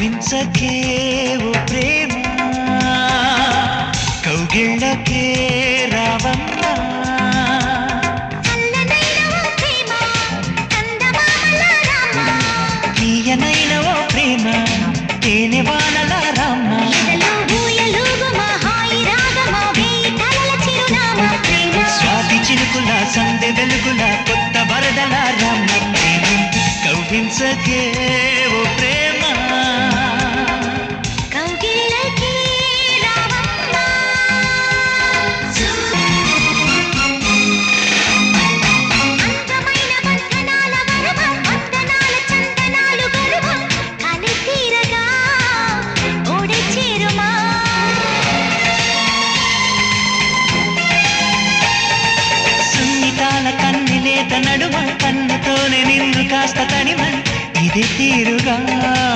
ఓ ప్రేమ కౌగిళ్ళకే ఓ ప్రేమ రామ. తీయనైన ఓ ప్రేమ తేనె వానల రామ్మ ప్రేమ. స్వాతి చినుకుల సందె వెలుగుల కొత్త వరదల రామ్మ ప్రేమ. కవ్వించకే నడుమ కన్నుతోనే నిన్ను కాస్త తనివన్ ఇది తీరుగా.